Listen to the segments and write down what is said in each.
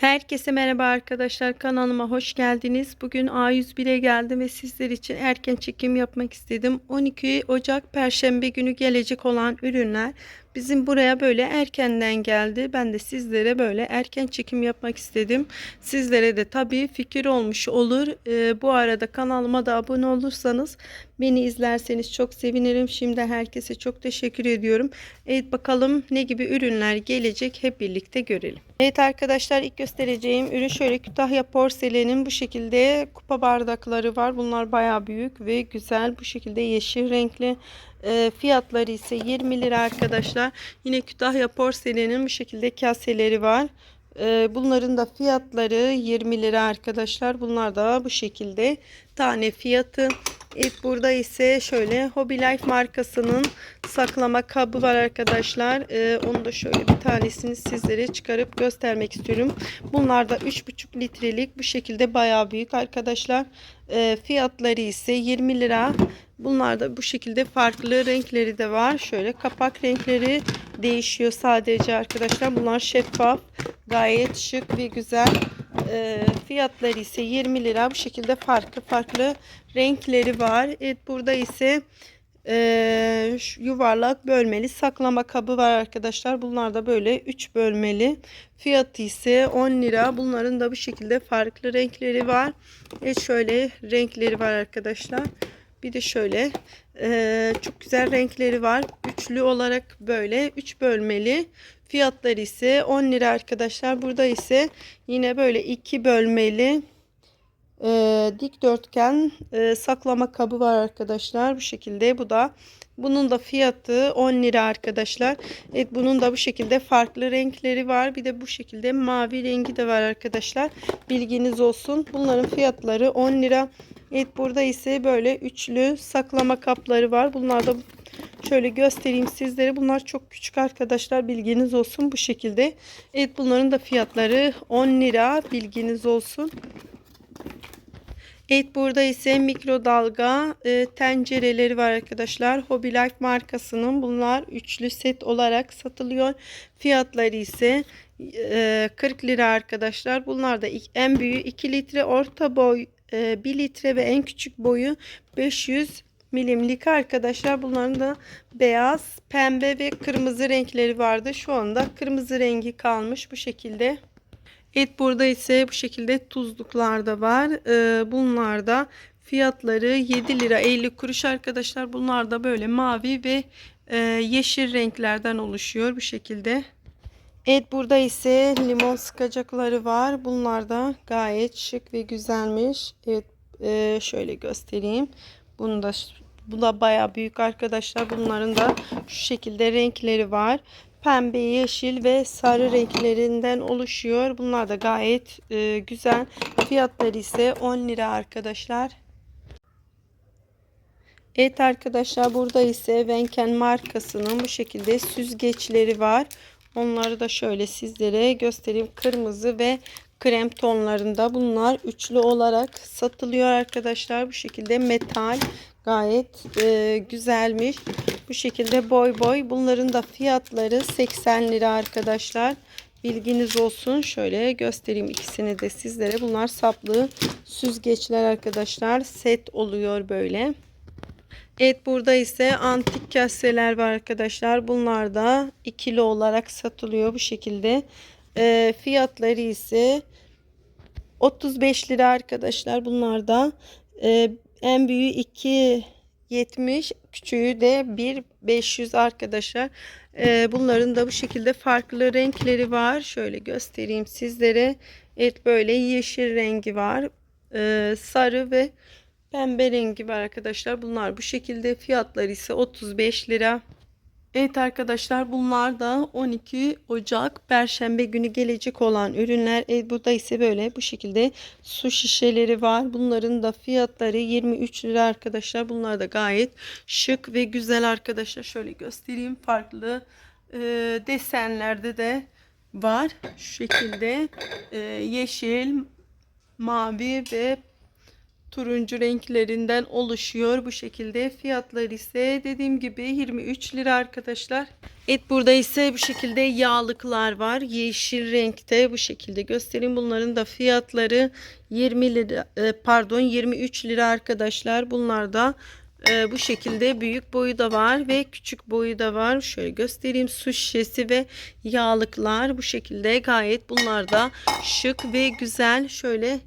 Herkese merhaba arkadaşlar kanalıma hoş geldiniz. Bugün A101'e geldim ve sizler için erken çekim yapmak istedim. 12 Ocak Perşembe günü gelecek olan ürünler bizim buraya böyle erkenden geldi. Ben de sizlere böyle erken çekim yapmak istedim. Sizlere de tabii fikir olmuş olur. Ee, bu arada kanalıma da abone olursanız beni izlerseniz çok sevinirim. Şimdi herkese çok teşekkür ediyorum. Evet bakalım ne gibi ürünler gelecek hep birlikte görelim. Evet arkadaşlar ilk göstereceğim ürün şöyle Kütahya porselenin bu şekilde kupa bardakları var. Bunlar baya büyük ve güzel bu şekilde yeşil renkli. E, fiyatları ise 20 lira arkadaşlar. Yine Kütahya porselenin bu şekilde kaseleri var. E, bunların da fiyatları 20 lira arkadaşlar. Bunlar da bu şekilde tane fiyatı. Evet burada ise şöyle Hobby Life markasının saklama kabı var arkadaşlar. Ee, onu da şöyle bir tanesini sizlere çıkarıp göstermek istiyorum. Bunlar da 3,5 litrelik bu şekilde bayağı büyük arkadaşlar. Ee, fiyatları ise 20 lira. Bunlar da bu şekilde farklı renkleri de var. Şöyle kapak renkleri değişiyor sadece arkadaşlar. Bunlar şeffaf. Gayet şık ve güzel. E, fiyatları ise 20 lira. Bu şekilde farklı farklı renkleri var. Evet burada ise e, yuvarlak bölmeli saklama kabı var arkadaşlar. Bunlar da böyle 3 bölmeli. Fiyatı ise 10 lira. Bunların da bu şekilde farklı renkleri var. Evet şöyle renkleri var arkadaşlar. Bir de şöyle e, çok güzel renkleri var. Üçlü olarak böyle 3 bölmeli. Fiyatları ise 10 lira arkadaşlar. Burada ise yine böyle iki bölmeli e, dikdörtgen e, saklama kabı var arkadaşlar. Bu şekilde bu da bunun da fiyatı 10 lira arkadaşlar. Evet bunun da bu şekilde farklı renkleri var. Bir de bu şekilde mavi rengi de var arkadaşlar. Bilginiz olsun. Bunların fiyatları 10 lira. Evet burada ise böyle üçlü saklama kapları var. Bunlar da Şöyle göstereyim sizlere. Bunlar çok küçük arkadaşlar. Bilginiz olsun bu şekilde. Evet bunların da fiyatları 10 lira. Bilginiz olsun. Evet burada ise mikrodalga e, tencereleri var arkadaşlar. Hobby Life markasının bunlar üçlü set olarak satılıyor. Fiyatları ise e, 40 lira arkadaşlar. Bunlar da en büyüğü 2 litre, orta boy e, 1 litre ve en küçük boyu 500 milimlik arkadaşlar. Bunların da beyaz, pembe ve kırmızı renkleri vardı. Şu anda kırmızı rengi kalmış bu şekilde. Evet burada ise bu şekilde tuzluklar da var. Ee, bunlar da fiyatları 7 lira 50 kuruş arkadaşlar. Bunlar da böyle mavi ve e, yeşil renklerden oluşuyor bu şekilde. Evet burada ise limon sıkacakları var. Bunlar da gayet şık ve güzelmiş. Evet e, şöyle göstereyim. Bunu da bu da baya büyük arkadaşlar. Bunların da şu şekilde renkleri var. Pembe, yeşil ve sarı renklerinden oluşuyor. Bunlar da gayet e, güzel. Fiyatları ise 10 lira arkadaşlar. Evet arkadaşlar burada ise Venken markasının bu şekilde süzgeçleri var. Onları da şöyle sizlere göstereyim. Kırmızı ve krem tonlarında bunlar üçlü olarak satılıyor arkadaşlar. Bu şekilde metal gayet e, güzelmiş. Bu şekilde boy boy. Bunların da fiyatları 80 lira arkadaşlar. Bilginiz olsun. Şöyle göstereyim ikisini de sizlere. Bunlar saplı süzgeçler arkadaşlar. Set oluyor böyle. Evet burada ise antik kaseler var arkadaşlar. Bunlar da ikili olarak satılıyor bu şekilde. E, fiyatları ise 35 lira arkadaşlar. Bunlar da e, en büyüğü 2.70 küçüğü de 1.500 arkadaşlar. E, bunların da bu şekilde farklı renkleri var. Şöyle göstereyim sizlere. Evet böyle yeşil rengi var. E, sarı ve pembe rengi var arkadaşlar. Bunlar bu şekilde fiyatları ise 35 lira. Evet arkadaşlar bunlar da 12 Ocak Perşembe günü gelecek olan ürünler. Evet, burada ise böyle bu şekilde su şişeleri var. Bunların da fiyatları 23 lira arkadaşlar. Bunlar da gayet şık ve güzel arkadaşlar. Şöyle göstereyim. Farklı e, desenlerde de var. Şu şekilde e, yeşil, mavi ve turuncu renklerinden oluşuyor. Bu şekilde fiyatları ise dediğim gibi 23 lira arkadaşlar. Evet burada ise bu şekilde yağlıklar var. Yeşil renkte bu şekilde göstereyim. Bunların da fiyatları 20 lira e, pardon 23 lira arkadaşlar. Bunlar da e, bu şekilde büyük boyu da var ve küçük boyu da var. Şöyle göstereyim. Su şişesi ve yağlıklar bu şekilde gayet bunlar da şık ve güzel. Şöyle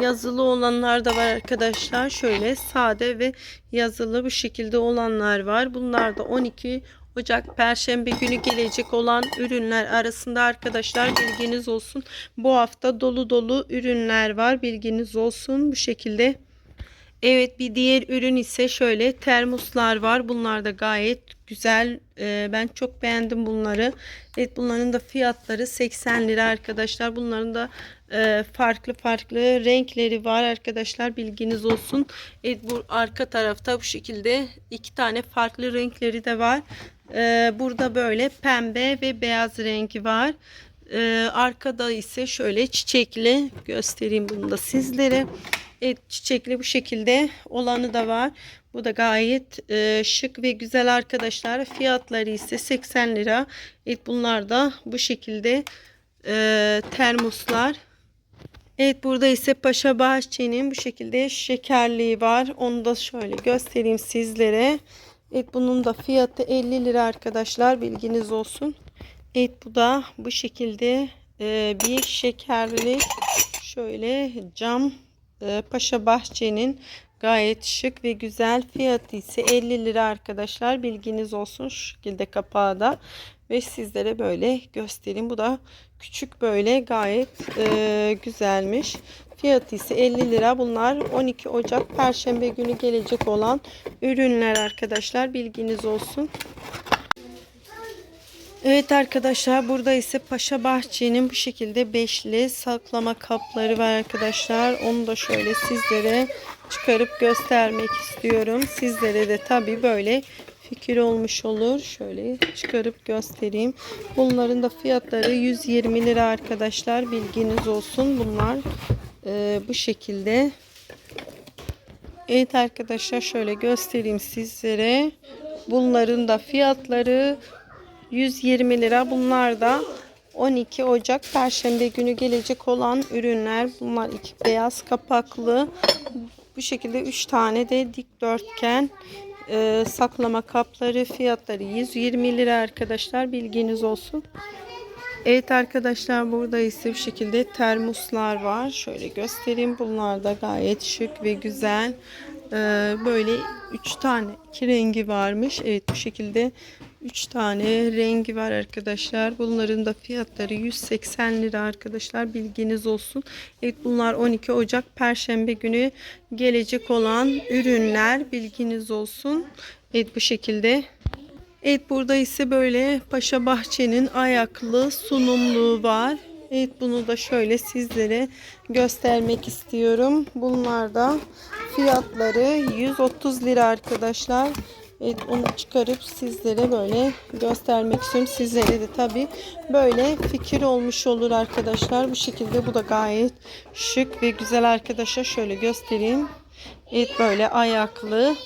yazılı olanlar da var arkadaşlar. Şöyle sade ve yazılı bu şekilde olanlar var. Bunlar da 12 Ocak Perşembe günü gelecek olan ürünler arasında arkadaşlar bilginiz olsun. Bu hafta dolu dolu ürünler var. Bilginiz olsun bu şekilde. Evet bir diğer ürün ise şöyle termoslar var. Bunlar da gayet güzel. Ee, ben çok beğendim bunları. Evet bunların da fiyatları 80 lira arkadaşlar. Bunların da e, farklı farklı renkleri var arkadaşlar. Bilginiz olsun. Evet bu arka tarafta bu şekilde iki tane farklı renkleri de var. Ee, burada böyle pembe ve beyaz rengi var. Ee, arkada ise şöyle çiçekli göstereyim bunu da sizlere. Evet çiçekli bu şekilde olanı da var. Bu da gayet e, şık ve güzel arkadaşlar. Fiyatları ise 80 lira. Evet bunlar da bu şekilde e, termoslar. Evet burada ise Paşa Bahçe'nin bu şekilde şekerliği var. Onu da şöyle göstereyim sizlere. Evet bunun da fiyatı 50 lira arkadaşlar. Bilginiz olsun. Evet bu da bu şekilde e, bir şekerli şöyle cam Paşa Bahçe'nin gayet şık ve güzel fiyatı ise 50 lira arkadaşlar. Bilginiz olsun şu şekilde kapağı da. Ve sizlere böyle göstereyim. Bu da küçük böyle gayet e, güzelmiş. Fiyatı ise 50 lira. Bunlar 12 Ocak Perşembe günü gelecek olan ürünler arkadaşlar. Bilginiz olsun Evet arkadaşlar burada ise Paşa Bahçe'nin bu şekilde beşli saklama kapları var arkadaşlar. Onu da şöyle sizlere çıkarıp göstermek istiyorum. Sizlere de tabi böyle fikir olmuş olur. Şöyle çıkarıp göstereyim. Bunların da fiyatları 120 lira arkadaşlar. Bilginiz olsun. Bunlar e, bu şekilde. Evet arkadaşlar şöyle göstereyim sizlere. Bunların da fiyatları 120 lira. Bunlar da 12 Ocak Perşembe günü gelecek olan ürünler. Bunlar iki beyaz kapaklı. Bu şekilde 3 tane de dikdörtgen e, saklama kapları fiyatları 120 lira arkadaşlar bilginiz olsun. Evet arkadaşlar burada ise bu şekilde termoslar var. Şöyle göstereyim. Bunlar da gayet şık ve güzel. Ee, böyle 3 tane iki rengi varmış. Evet bu şekilde 3 tane rengi var arkadaşlar. Bunların da fiyatları 180 lira arkadaşlar. Bilginiz olsun. Evet bunlar 12 Ocak Perşembe günü gelecek olan ürünler. Bilginiz olsun. Evet bu şekilde. Evet burada ise böyle Paşa Bahçe'nin ayaklı sunumluğu var. Evet bunu da şöyle sizlere göstermek istiyorum. Bunlar da fiyatları 130 lira arkadaşlar. Evet onu çıkarıp sizlere böyle göstermek istiyorum. Sizlere de tabi böyle fikir olmuş olur arkadaşlar. Bu şekilde bu da gayet şık ve güzel arkadaşlar. Şöyle göstereyim. Evet böyle ayaklı.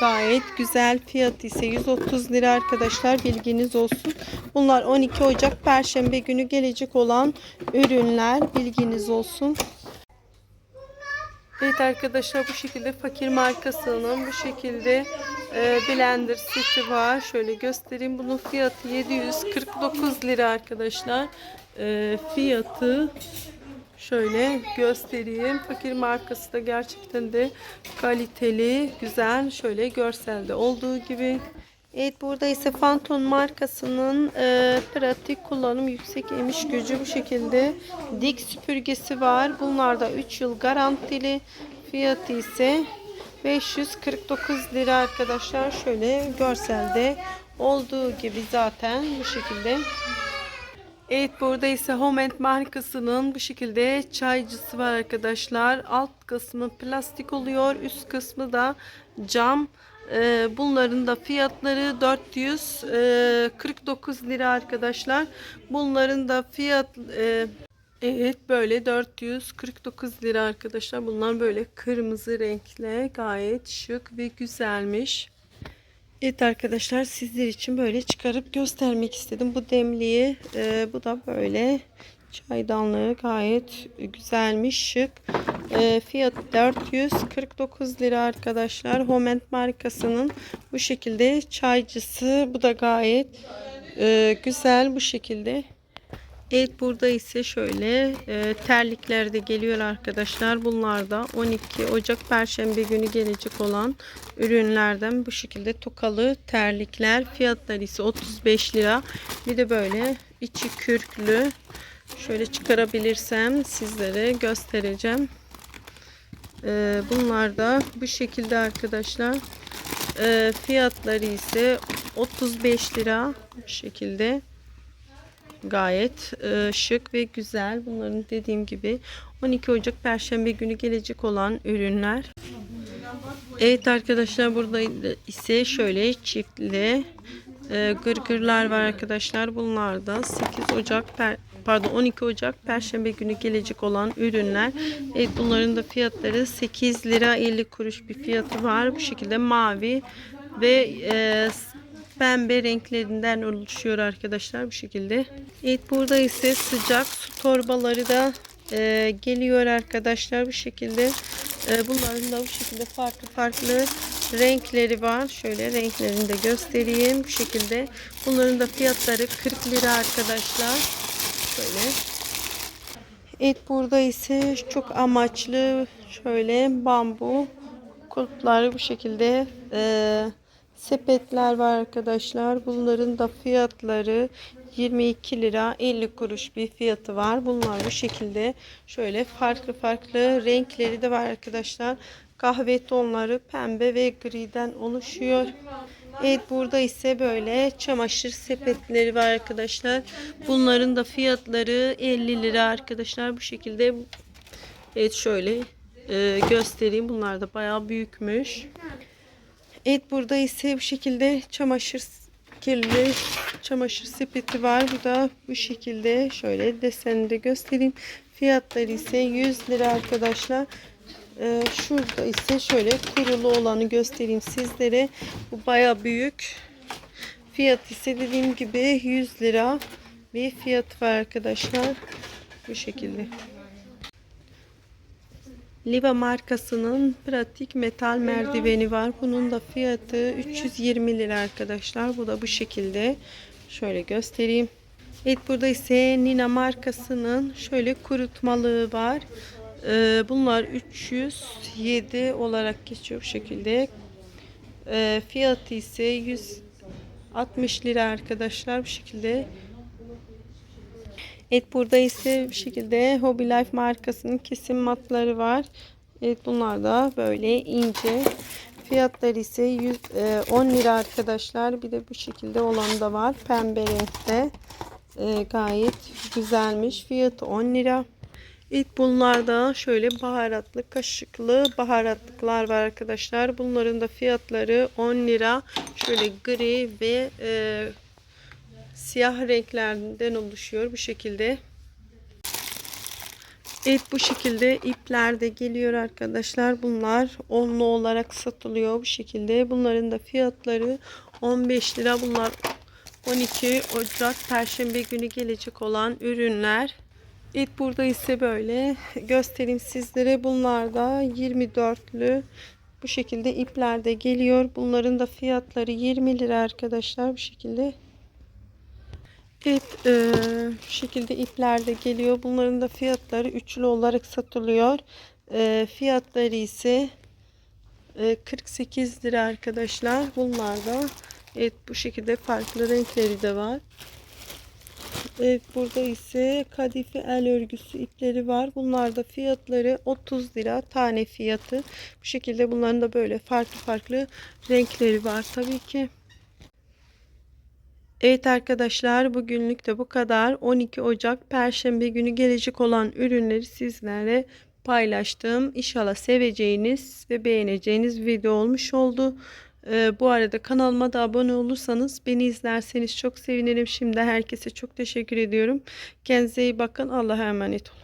Gayet güzel fiyatı ise 130 lira arkadaşlar bilginiz olsun. Bunlar 12 Ocak Perşembe günü gelecek olan ürünler bilginiz olsun. Evet arkadaşlar bu şekilde fakir markasının bu şekilde e, blender seti var. Şöyle göstereyim. Bunun fiyatı 749 lira arkadaşlar. E, fiyatı şöyle göstereyim. Fakir markası da gerçekten de kaliteli, güzel. Şöyle görselde olduğu gibi. Evet burada ise Phantom markasının e, pratik kullanım yüksek emiş gücü bu şekilde dik süpürgesi var. Bunlar da 3 yıl garantili. Fiyatı ise 549 lira arkadaşlar. Şöyle görselde olduğu gibi zaten bu şekilde. Evet burada ise Homent markasının bu şekilde çaycısı var arkadaşlar. Alt kısmı plastik oluyor. Üst kısmı da cam. Ee, bunların da fiyatları 449 lira arkadaşlar. Bunların da fiyat e, Evet böyle 449 lira arkadaşlar. Bunlar böyle kırmızı renkle gayet şık ve güzelmiş. Evet arkadaşlar sizler için böyle çıkarıp göstermek istedim. Bu demliği e, bu da böyle çaydanlığı gayet güzelmiş şık. E, fiyat 449 lira arkadaşlar. Homent markasının bu şekilde çaycısı. Bu da gayet e, güzel bu şekilde. Evet burada ise şöyle e, terlikler de geliyor arkadaşlar. Bunlar da 12 Ocak Perşembe günü gelecek olan ürünlerden bu şekilde tokalı terlikler. Fiyatları ise 35 lira. Bir de böyle içi kürklü. Şöyle çıkarabilirsem sizlere göstereceğim. E, bunlar da bu şekilde arkadaşlar. E, fiyatları ise 35 lira bu şekilde gayet e, şık ve güzel. Bunların dediğim gibi 12 Ocak Perşembe günü gelecek olan ürünler. Evet arkadaşlar burada ise şöyle çiftli e, gırgırlar var arkadaşlar. Bunlar da 8 Ocak per, pardon 12 Ocak Perşembe günü gelecek olan ürünler. Evet bunların da fiyatları 8 lira 50 kuruş bir fiyatı var. Bu şekilde mavi ve e, pembe renklerinden oluşuyor arkadaşlar bu şekilde. Evet burada ise sıcak su torbaları da e, geliyor arkadaşlar bu şekilde. E, bunların da bu şekilde farklı farklı renkleri var. Şöyle renklerini de göstereyim bu şekilde. Bunların da fiyatları 40 lira arkadaşlar. Şöyle. Evet burada ise çok amaçlı şöyle bambu kulpları bu şekilde eee sepetler var arkadaşlar. Bunların da fiyatları 22 lira 50 kuruş bir fiyatı var. Bunlar bu şekilde şöyle farklı farklı renkleri de var arkadaşlar. Kahve tonları pembe ve griden oluşuyor. Evet burada ise böyle çamaşır sepetleri var arkadaşlar. Bunların da fiyatları 50 lira arkadaşlar. Bu şekilde evet şöyle e, göstereyim. Bunlar da bayağı büyükmüş. Evet burada ise bu şekilde çamaşır kirli çamaşır sepeti var. Bu da bu şekilde şöyle deseni de göstereyim. Fiyatları ise 100 lira arkadaşlar. Ee, şurada ise şöyle kurulu olanı göstereyim sizlere. Bu baya büyük. Fiyat ise dediğim gibi 100 lira bir fiyat var arkadaşlar. Bu şekilde. Liva markasının pratik metal merdiveni var. Bunun da fiyatı 320 lira arkadaşlar. Bu da bu şekilde. Şöyle göstereyim. Evet burada ise Nina markasının şöyle kurutmalığı var. Ee, bunlar 307 olarak geçiyor bu şekilde. Ee, fiyatı ise 160 lira arkadaşlar bu şekilde. Evet burada ise bir şekilde Hobby Life markasının kesim matları var. Evet bunlar da böyle ince. Fiyatları ise 100, e, 10 lira arkadaşlar. Bir de bu şekilde olan da var. Pembe renkte. E, gayet güzelmiş. Fiyatı 10 lira. Evet bunlarda şöyle baharatlı kaşıklı baharatlıklar var arkadaşlar. Bunların da fiyatları 10 lira. Şöyle gri ve e, siyah renklerden oluşuyor bu şekilde. Evet bu şekilde ipler de geliyor arkadaşlar. Bunlar onlu olarak satılıyor bu şekilde. Bunların da fiyatları 15 lira. Bunlar 12 Ocak Perşembe günü gelecek olan ürünler. Evet burada ise böyle göstereyim sizlere. Bunlar da 24'lü bu şekilde ipler de geliyor. Bunların da fiyatları 20 lira arkadaşlar bu şekilde. Evet e, şu şekilde ipler de geliyor. Bunların da fiyatları üçlü olarak satılıyor. E, fiyatları ise e, 48 lira arkadaşlar. Bunlar da evet bu şekilde farklı renkleri de var. Evet burada ise kadife el örgüsü ipleri var. Bunlar da fiyatları 30 lira tane fiyatı. Bu şekilde bunların da böyle farklı farklı renkleri var tabii ki. Evet arkadaşlar bugünlük de bu kadar. 12 Ocak Perşembe günü gelecek olan ürünleri sizlerle paylaştım. İnşallah seveceğiniz ve beğeneceğiniz video olmuş oldu. Ee, bu arada kanalıma da abone olursanız beni izlerseniz çok sevinirim. Şimdi herkese çok teşekkür ediyorum. Kendinize iyi bakın. Allah'a emanet olun.